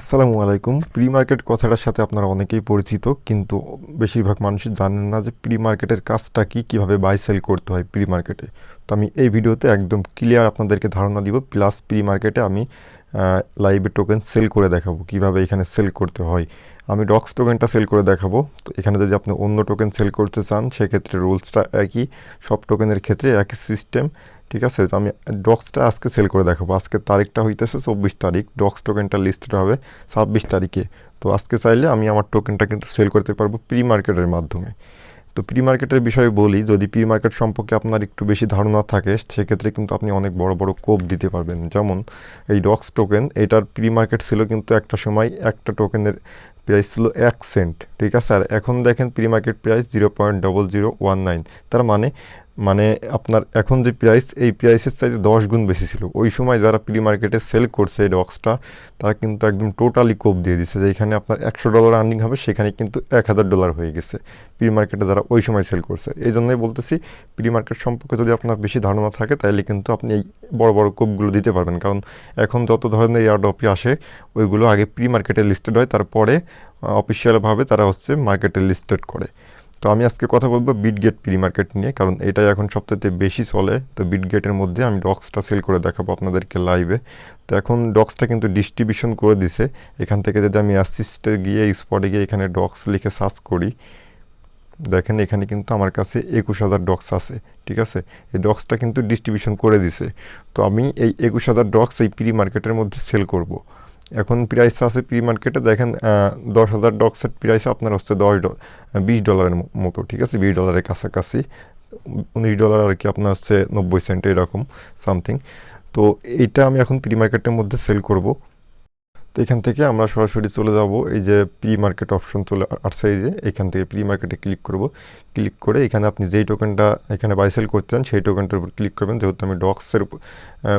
আসসালামু আলাইকুম। Pre market কথাটার সাথে আপনারা অনেকেই পরিচিত, কিন্তু বেশিরভাগ মানুষই জানেন না যে প্রি মার্কেটের কাজটা কী, কীভাবে বাই সেল করতে হয় প্রি মার্কেটে তো আমি এই ভিডিওতে একদম ক্লিয়ার আপনাদেরকে ধারণা দিব প্লাস প্রি মার্কেটে আমি লাইভে টোকেন সেল করে দেখাবো, কীভাবে এখানে সেল করতে হয়। আমি ডক্স টোকেনটা সেল করে দেখাবো। তো এখানে যদি আপনি অন্য টোকেন সেল করতে চান, সেক্ষেত্রে রুলসটা একই। সব টোকেনের ক্ষেত্রে একই সিস্টেম ঠিক আছে, তো আমি ডক্সটা আজকে সেল করে দেখাবো। আজকে তারিখটা হইতেছে চব্বিশ তারিখ। ডক্স টোকেনটা লিস্টেড হবে ছাব্বিশ তারিখে। তো আজকে চাইলে আমি আমার টোকেনটা কিন্তু সেল করতে পারব প্রি মার্কেটের মাধ্যমে। তো প্রি মার্কেটের বিষয়ে বলি, যদি প্রি মার্কেট সম্পর্কে আপনার একটু বেশি ধারণা থাকে, সেক্ষেত্রে কিন্তু আপনি অনেক বড় বড় কোপ দিতে পারবেন। যেমন এই ডক্স টোকেন এটার প্রি মার্কেট ছিল কিন্তু একটা সময় একটা টোকেনের প্রাইস ছিল এক সেন্ট ঠিক আছে? আর এখন দেখেন pre market price zero point double zero one nine তার মানে মানে আপনার এখন যে প্রাইস এই প্রাইসের চাইতে দশ গুণ বেশি ছিল। ওই সময় যারা প্রি মার্কেটে সেল করছে এই ডক্সটা তারা কিন্তু একদম টোটালি কোপ দিয়ে দিচ্ছে যে এখানে আপনার একশো ডলার আর্নিং হবে, সেখানে কিন্তু এক হাজার ডলার হয়ে গেছে প্রি মার্কেটে যারা ওই সময় সেল করছে। এই জন্যই বলতেছি প্রি মার্কেট সম্পর্কে যদি আপনার বেশি ধারণা থাকে তাহলে কিন্তু আপনি এই বড় বড় কোপগুলো দিতে পারবেন। কারণ এখন যত ধরনের ইয়ার এয়ারডপি আসে, ওইগুলো আগে প্রি মার্কেটে লিস্টেড হয়, তারপরে অফিসিয়ালভাবে তারা হচ্ছে মার্কেটে লিস্টেড করে। তো আমি আজকে কথা বলব বিটগেট প্রি মার্কেট নিয়ে, কারণ এটাই এখন সবথেকে বেশি চলে। তো বিটগেটের মধ্যে আমি ডক্সটা সেল করে দেখাবো আপনাদেরকে লাইভে তো এখন ডক্সটা কিন্তু ডিস্ট্রিবিউশন করে দিছে। এখান থেকে যদি আমি অ্যাসিস্টে গিয়ে স্পটে গিয়ে এখানে ডক্স লিখে সার্চ করি, দেখেন এখানে কিন্তু আমার কাছে একুশ হাজার ডক্স আছে, ঠিক আছে? এই ডক্সটা কিন্তু ডিস্ট্রিবিউশন করে দিছে। তো আমি এই একুশ হাজার ডক্স এই প্রি মার্কেটের মধ্যে সেল করব। এখন প্রাইস আছে প্রি মার্কেটে দেখেন দশ হাজার ডকসের প্রাইস আপনার হচ্ছে দশ বিশ ডলারের মতো, ঠিক আছে? বিশ ডলারের কাছাকাছি। উনিশ ডলার আর কি আপনার হচ্ছে নব্বই সেন্ট এরকম সামথিং তো এইটা আমি এখন প্রি মার্কেটের মধ্যে সেল করব। তো এখান থেকে আমরা সরাসরি চলে যাব। এই যে প্রি মার্কেট অপশন চলে আসছে এই যে, এখান থেকে প্রি মার্কেটে ক্লিক করব। ক্লিক করে এখানে আপনি যেই টোকেনটা এখানে বাইসেল করতে চান, সেই টোকেনটার উপর ক্লিক করবেন। যেহেতু আমি ডক্সের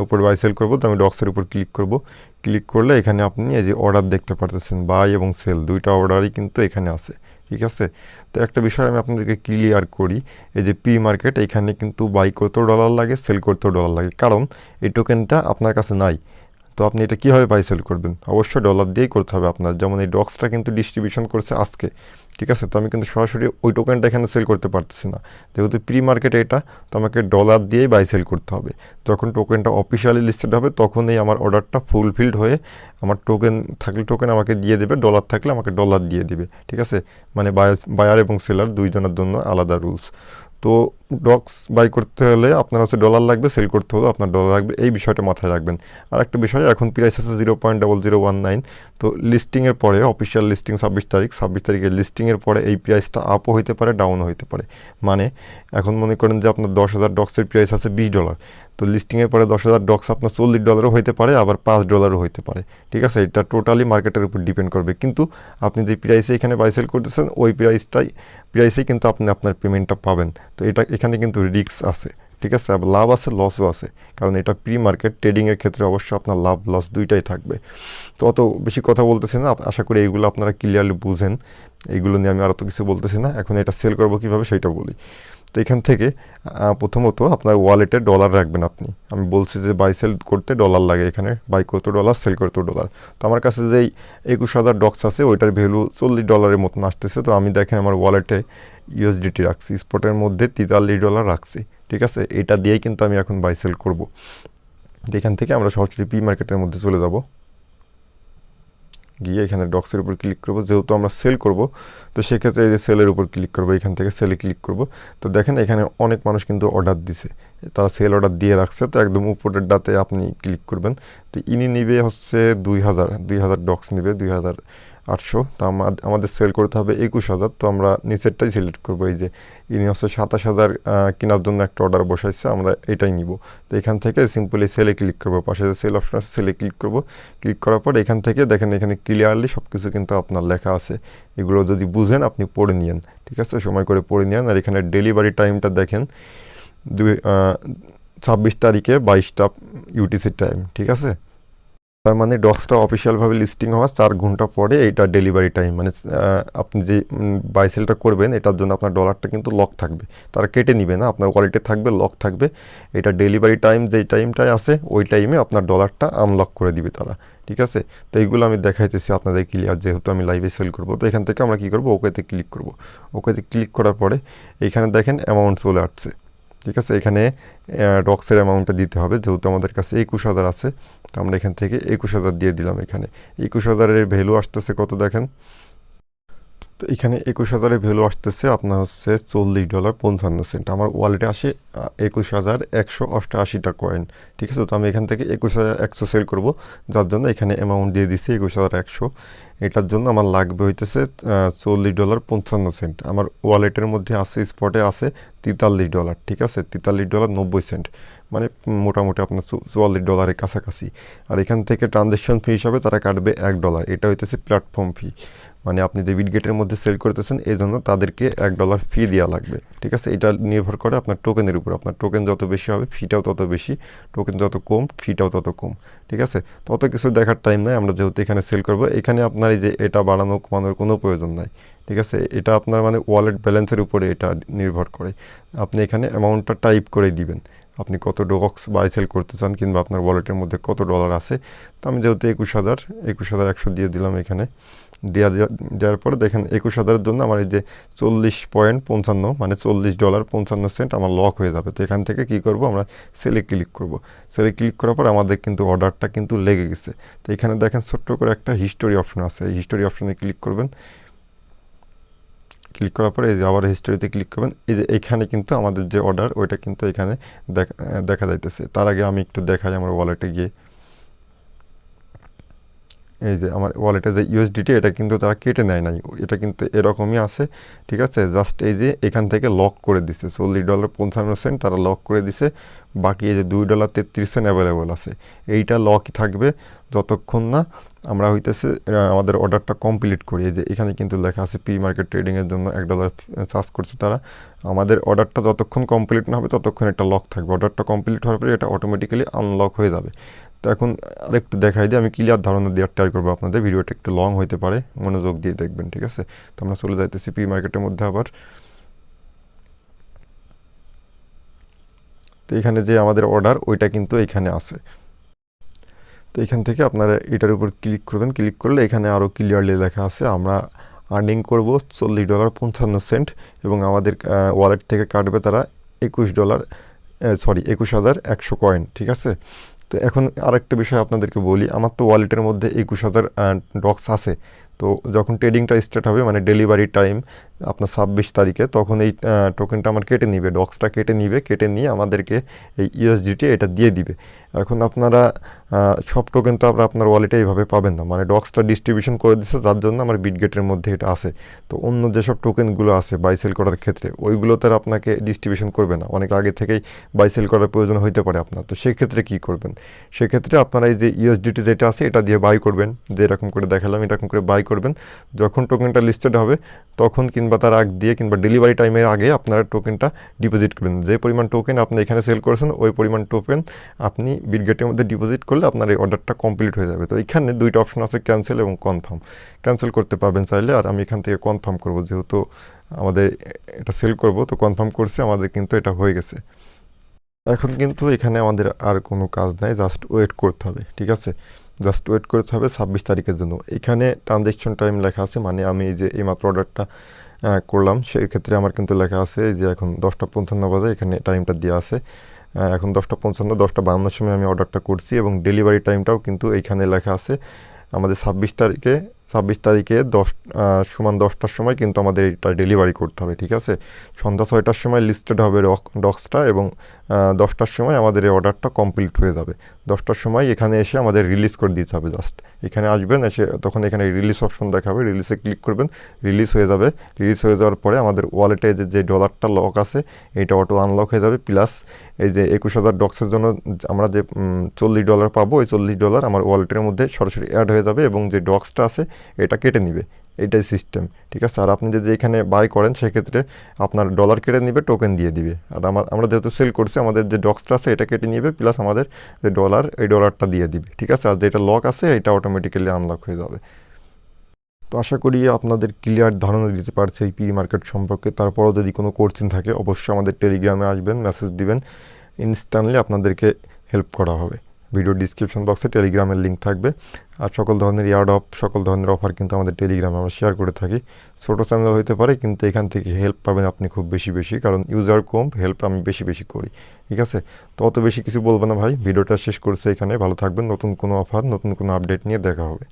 উপর বাইসেল করব, তো আমি ডক্সের উপর ক্লিক করব। ক্লিক করলে এখানে আপনি এই যে অর্ডার দেখতে পারতেছেন বাই এবং সেল দুইটা অর্ডারই কিন্তু এখানে আছে, ঠিক আছে? তো একটা বিষয় আমি আপনাদেরকে ক্লিয়ার করি, এই যে প্রি মার্কেট এখানে কিন্তু বাই করতেও ডলার লাগে সেল করতেও ডলার লাগে। কারণ এই টোকেনটা আপনার কাছে নাই। তো আপনি এটা কীভাবে বাই সেল করবেন? অবশ্যই ডলার দিয়েই করতে হবে আপনার। যেমন এই ডক্সটা কিন্তু ডিস্ট্রিবিউশন করছে আজকে, ঠিক আছে? তো আমি কিন্তু সরাসরি ওই টোকেনটা এখানে সেল করতে পারতেছি না। যেহেতু প্রি মার্কেটে এটা, তো আমাকে ডলার দিয়েই বাই সেল করতে হবে। যখন টোকেনটা অফিসিয়ালি লিস্টেড হবে, তখনই আমার অর্ডারটা ফুলফিলড হয়ে আমার টোকেন থাকলে টোকেন আমাকে দিয়ে দেবে ডলার থাকলে আমাকে ডলার দিয়ে দেবে, ঠিক আছে? মানে বায়ার এবং সেলার দুইজনের জন্য আলাদা রুলস তো ডক্স বাই করতে হলে আপনার হচ্ছে ডলার লাগবে সেল করতে হলে আপনার ডলার লাগবে, এই বিষয়টা মাথায় রাখবেন। আর একটা বিষয়, এখন প্রাইস আছে zero point double zero one nine তো লিস্টিংয়ের পরে অফিসিয়াল লিস্টিং ছাব্বিশ তারিখ, ছাব্বিশ তারিখে লিস্টিংয়ের পরে এই প্রাইসটা আপও হইতে পারে ডাউনও হইতে পারে। মানে এখন মনে করেন যে আপনার দশ হাজার ডক্সের প্রাইস আছে বিশ ডলার তো লিস্টিংয়ের পরে দশ হাজার ডক্স আপনার চল্লিশ ডলারও হইতে পারে, আবার পাঁচ ডলারও হইতে পারে। ঠিক আছে? এটা টোটালি মার্কেটের উপর ডিপেন্ড করবে। কিন্তু আপনি যে প্রাইসে এখানে বাইসেল করতেছেন, ওই প্রাইসটাই প্রাইসেই কিন্তু আপনি আপনার পেমেন্টটা পাবেন। তো এটা এখানে কিন্তু রিস্ক আছে, ঠিক আছে? লাভ আছে লসও আছে। কারণ এটা প্রি মার্কেট ট্রেডিংয়ের ক্ষেত্রে অবশ্যই আপনার লাভ লস দুইটাই থাকবে। তো অত বেশি কথা বলতেছি না। আশা করি এইগুলো আপনারা ক্লিয়ারলি বুঝেন। এইগুলো নিয়ে আমি আর তো কিছু বলতেছি না। এখন এটা সেল করব কীভাবে সেটা বলি। তো এখান থেকে প্রথমত আপনার ওয়ালেটে ডলার রাখবেন আপনি। আমি বলছি যে বাই সেল করতে ডলার লাগে এখানে। বাই করতে ডলার সেল করতে ডলার তো আমার কাছে যেই একুশ হাজার ডক্স আছে, ওইটার ভ্যালু চল্লিশ ডলারের মতন আসতেছে। তো আমি দেখেন আমার ওয়ালেটে ইউএসডিটি রাখছি। স্পটের মধ্যে তেতাল্লিশ ডলার রাখছি। ঠিক আছে? এটা দিয়েই কিন্তু আমি এখন বাই সেল করব। এখান থেকে আমরা সরাসরি পি মার্কেটের মধ্যে চলে যাব। গিয়ে এখানে ডক্সের উপর ক্লিক করব। যেহেতু আমরা সেল করব, তো সেক্ষেত্রে এই যে সেলের উপর ক্লিক করব, এখান থেকে সেলে ক্লিক করব। তো দেখেন এখানে অনেক মানুষ কিন্তু অর্ডার দিছে। তারা সেল অর্ডার দিয়ে রাখছে, তো একদম উপরের ডাতে আপনি ক্লিক করবেন। তো ইনি নিবে হচ্ছে দুই হাজার দুই হাজার ডক্স নিবে, দুই হাজার আটশো। তো আমাদের সেল করতে হবে একুশ হাজার। তো আমরা নিচেরটাই সিলেক্ট করব। এই যে, ইনি হচ্ছে সাতাশ হাজার কেনার জন্য একটা অর্ডার বসাইছে, আমরা এটাই নিব। তো এখান থেকে সিম্পলি সেলে ক্লিক করব। পাশে সেল অপশন আছে সেলে ক্লিক করব। ক্লিক করার পর এখান থেকে দেখেন এখানে ক্লিয়ারলি সব কিছু কিন্তু আপনার লেখা আছে। এগুলো যদি বুঝেন, আপনি পড়ে নিয়েন। ঠিক আছে? সময় করে পড়ে নিয়েন। আর এখানে ডেলিভারি টাইমটা দেখেন, দুই ছাব্বিশ তারিখে বাইশটা ইউটিসি টাইম ঠিক আছে? তার মানে ডক্সটা অফিসিয়ালভাবে লিস্টিং হওয়ার চার ঘণ্টা পরে এইটা ডেলিভারি টাইম মানে আপনি যে বাইসেলটা করবেন, এটার জন্য আপনার ডলারটা কিন্তু লক থাকবে। তারা কেটে নিবে না, আপনার ওয়ালেটে থাকবে লক থাকবে। এটা ডেলিভারি টাইম যেই টাইমটায় আছে, ওই টাইমে আপনার ডলারটা আনলক করে দিবে তারা, ঠিক আছে? তো এইগুলো আমি দেখাইতেছি আপনাদের ক্লিয়ার যেহেতু আমি লাইভে সেল করব। তো এখান থেকে আমরা কী করব? ওকেতে ক্লিক করব। ওকেতে ক্লিক করার পরে এইখানে দেখেন অ্যামাউন্ট চলে আসছে। ঠিক আছে? এখানে ডক্সের অ্যামাউন্টটা দিতে হবে। যেহেতু আমাদের কাছে একুশ হাজার আছে আমরা এখান থেকে একুশ হাজার দিয়ে দিলাম এখানে। একুশ হাজারের ভ্যালু আসতেছে কত দেখেন? তো এখানে একুশ হাজারের ভ্যালু আসতেছে আপনার হচ্ছে চল্লিশ ডলার পঞ্চান্ন সেন্ট আমার ওয়ালেটে আসে একুশ হাজার একশো অষ্টআশিটা কয়েন ঠিক আছে? তো আমি এখান থেকে একুশ হাজার একশো সেল করব, যার জন্য এখানে অ্যামাউন্ট দিয়ে দিচ্ছি একুশ হাজার একশো। এটার জন্য আমার লাগবে হইতেছে চল্লিশ ডলার পঞ্চান্ন সেন্ট আমার ওয়ালেটের মধ্যে আছে স্পটে আছে তেতাল্লিশ ডলার ঠিক আছে? তেতাল্লিশ ডলার নব্বই সেন্ট মানে মোটামুটি আপনার চুয়াল্লিশ ডলারের কাছাকাছি। আর এখান থেকে ট্রানজ্যাকশন ফি হিসাবে তারা কাটবে এক ডলার এটা হইতেছে প্ল্যাটফর্ম ফি মানে আপনি যে বিটগেটের মধ্যে সেল করতেছেন, এই জন্য তাদেরকে এক ডলার ফি দেওয়া লাগবে। ঠিক আছে? এটা নির্ভর করে আপনার টোকেনের উপর। আপনার টোকেন যত বেশি হবে ফিটাও তত বেশি। টোকেন যত কম ফিটাও তত কম। ঠিক আছে? তত কিছু দেখার টাইম নাই। আমরা যেহেতু এখানে সেল করব, এখানে আপনার এই যে এটা বাড়ানো, কমানোর কোনো প্রয়োজন নাই। ঠিক আছে? এটা আপনার মানে ওয়ালেট ব্যালেন্সের উপরে এটা নির্ভর করে। আপনি এখানে অ্যামাউন্টটা টাইপ করে দিবেন। আপনি কত ডক্স বাই সেল করতে চান কিংবা আপনার ওয়ালেটের মধ্যে কত ডলার আছে, তো আমি যেহেতু একুশ হাজার একুশ হাজার একশো দিয়ে দিলাম এখানে। দেওয়া দেওয়ার পরে দেখেন একুশ হাজারের জন্য আমার এই যে চল্লিশ পয়েন্ট পঞ্চান্ন মানে চল্লিশ ডলার পঞ্চান্ন সেন্ট আমার লক হয়ে যাবে। তো এখান থেকে কি করব, আমরা সেলে ক্লিক করব। সেলে ক্লিক করার পর আমাদের কিন্তু অর্ডারটা কিন্তু লেগে গেছে। তো এখানে দেখেন ছোট্ট করে একটা হিস্টোরি অপশন আছে। এই হিস্টোরি অপশনে ক্লিক করবেন। ক্লিক করার পরে এই যে আবার হিস্টোরিতে ক্লিক করবেন। এই যে এখানে কিন্তু আমাদের যে অর্ডার ওইটা কিন্তু এখানে দেখা দেখা যাইতেছে। তার আগে আমি একটু দেখাই আমার ওয়ালেটে গিয়ে। এই যে আমার ওয়ালেটে যে ইউএসডিটি এটা কিন্তু তারা কেটে নেয় নাই। এটা কিন্তু এরকমই আছে, ঠিক আছে? জাস্ট এই যে এখান থেকে লক করে দিছে। চল্লিশ ডলার পঞ্চান্ন সেন্ট তারা লক করে দিছে। বাকি এই যে দুই ডলার তেত্রিশ সেন্ট অ্যাভেলেবল আছে। এইটা লকই থাকবে যতক্ষণ না আমরা হইতেছে আমাদের অর্ডারটা কমপ্লিট করি। যে এখানে কিন্তু লেখা আছে প্রি মার্কেট ট্রেডিংয়ের জন্য এক ডলার চার্জ করছে তারা। আমাদের অর্ডারটা যতক্ষণ কমপ্লিট না হবে, ততক্ষণ একটা লক থাকবে। অর্ডারটা কমপ্লিট হওয়ার পরে এটা অটোমেটিক্যালি আনলক হয়ে যাবে। তো এখন আরেকটু দেখাই দিই, আমি ক্লিয়ার ধারণা দেওয়ার ট্রাই করব আপনাদের। ভিডিওটা একটু লং হতে পারে, মনোযোগ দিয়ে দেখবেন, ঠিক আছে? তো আমরা চলে যাইতেছি প্রি মার্কেটের মধ্যে আবার। তো এখানে যে আমাদের অর্ডার ওইটা কিন্তু এখানে আছে। তো এখান থেকে আপনারা এটার উপর ক্লিক করবেন। ক্লিক করলে এখানে আরও ক্লিয়ারলি লেখা আছে, আমরা আর্নিং করব চল্লিশ ডলার পঞ্চান্ন সেন্ট এবং আমাদের ওয়ালেট থেকে কাটবে তারা একুশ ডলার সরি একুশ হাজার একশো কয়েন ঠিক আছে? তো এখন আরেকটা বিষয় আপনাদেরকে বলি আমার তো ওয়ালেটের মধ্যে একুশ হাজার ডক্স আছে। তো যখন ট্রেডিংটা স্টার্ট হবে মানে ডেলিভারি টাইম আপনার ছাব্বিশ তারিখে, তখন এই টোকেনটা আমার কেটে নিবে ডক্সটা কেটে নিবে, কেটে নিয়ে আমাদেরকে এই ইউএসডিটি এটা দিয়ে দিবে। এখন আপনারা সব টোকেন তো আপনারা আপনার ওয়ালেটে এইভাবে পাবেন না মানে ডক্সটা ডিস্ট্রিবিউশন করে দিচ্ছে যার জন্য আমার বিটগেটের মধ্যে এটা আছে। তো অন্য যেসব টোকেনগুলো আছে বাই সেল করার ক্ষেত্রে, ওইগুলোতে আপনাকে ডিস্ট্রিবিউশন করবে না, অনেক আগে থেকেই বাই সেল করার প্রয়োজন হইতে পারে আপনার। তো সেক্ষেত্রে কী করবেন? সেক্ষেত্রে আপনারা এই যে ইউএসডিটি যেটা আছে, এটা দিয়ে বাই করবেন, যে এরকম করে দেখালাম, এরকম করে বাই করবেন। যখন টোকেনটা লিস্টেড হবে, তখন কিংবা তার আগ দিয়ে কিংবা ডেলিভারি টাইমের আগে আপনারা টোকেনটা ডিপোজিট করবেন। যে পরিমাণ টোকেন আপনি এখানে সেল করেছেন, ওই পরিমাণ টোকেন আপনি বিটগেটের মধ্যে ডিপোজিট করলে আপনার এই অর্ডারটা কমপ্লিট হয়ে যাবে। তো এখানে দুইটা অপশন আছে ক্যান্সেল এবং কনফার্ম ক্যান্সেল করতে পারবেন চাইলে, আর আমি এখান থেকে কনফার্ম করব, যেহেতু আমাদের এটা সেল করব, তো কনফার্ম করছে, আমাদের কিন্তু এটা হয়ে গেছে। এখন কিন্তু এখানে আমাদের আর কোনো কাজ নাই জাস্ট ওয়েট করতে হবে, ঠিক আছে? জাস্ট ওয়েট করতে হবে ছাব্বিশ তারিখের জন্য। এখানে ট্রানজ্যাকশন টাইম লেখা আছে মানে আমি যে এই মাত্র অর্ডারটা করলাম সেই ক্ষেত্রে আমার কিন্তু লেখা আছে যে এখন দশটা পঞ্চান্ন বাজে, এখানে টাইমটা দেওয়া আছে। এখন দশটা পঞ্চান্ন, দশটা বান্নার সময় আমি অর্ডারটা করছি এবং ডেলিভারি টাইমটাও কিন্তু এইখানে লেখা আছে। আমাদের ছাব্বিশ তারিখে ছাব্বিশ তারিখে দশ সমান দশটার সময় কিন্তু আমাদের এটা ডেলিভারি করতে হবে, ঠিক আছে? সন্ধ্যা ছয়টার সময় লিস্টেড হবে ডক্সটা এবং দশটার সময় আমাদের এই অর্ডারটা কমপ্লিট হয়ে যাবে। দশটার সময় এখানে এসে আমাদের রিলিজ করে দিতে হবে জাস্ট এখানে আসবেন, এসে তখন এখানে রিলিজ অপশন দেখাবে রিলিজে ক্লিক করবেন রিলিজ হয়ে যাবে। রিলিজ হয়ে যাওয়ার পরে আমাদের ওয়ালেটে যে যে ডলারটা লক আছে এইটা অটো আনলক হয়ে যাবে প্লাস এই যে একুশ হাজার ডক্সের জন্য আমরা যে চল্লিশ ডলার পাবো, ওই চল্লিশ ডলার আমার ওয়ালেটের মধ্যে সরাসরি অ্যাড হয়ে যাবে এবং যে ডক্সটা আছে এটা কেটে নিবে। এটাই সিস্টেম ঠিক আছে? আর আপনি যদি এখানে বাই করেন, সেক্ষেত্রে আপনার ডলার কেটে নিবে টোকেন দিয়ে দিবে। আর আমার আমরা যেহেতু সেল করছি, আমাদের যে ডক্সটা আছে, এটা কেটে নিবে প্লাস আমাদের যে ডলার এই ডলারটা দিয়ে দিবে, ঠিক আছে? আর যেটা লক আছে, এটা অটোমেটিক্যালি আনলক হয়ে যাবে। তো আশা করি আপনাদের ক্লিয়ার ধারণা দিতে পারছে এই পি মার্কেট সম্পর্কে। তারপরও যদি কোনো কোর্সিন থাকে, অবশ্যই আমাদের টেলিগ্রামে আসবেন মেসেজ দিবেন। ইনস্ট্যান্টলি আপনাদেরকে হেল্প করা হবে। ভিডিও ডিসক্রিপশন বক্সে টেলিগ্রামের লিঙ্ক থাকবে। আর সকল ধরনের ইয়ার্ড অফ সকল ধরনের অফার কিন্তু আমাদের টেলিগ্রামে আমরা শেয়ার করে থাকি। ছোটো চ্যানেল হতে পারে, কিন্তু এখান থেকে হেল্প পাবেন আপনি খুব বেশি বেশি, কারণ ইউজার কম হেল্প আমি বেশি বেশি করি। ঠিক আছে? তো অত বেশি কিছু বলব না ভাই, ভিডিওটা শেষ করছে এখানে। ভালো থাকবেন, নতুন কোনো অফার নতুন কোনো আপডেট নিয়ে দেখা হবে।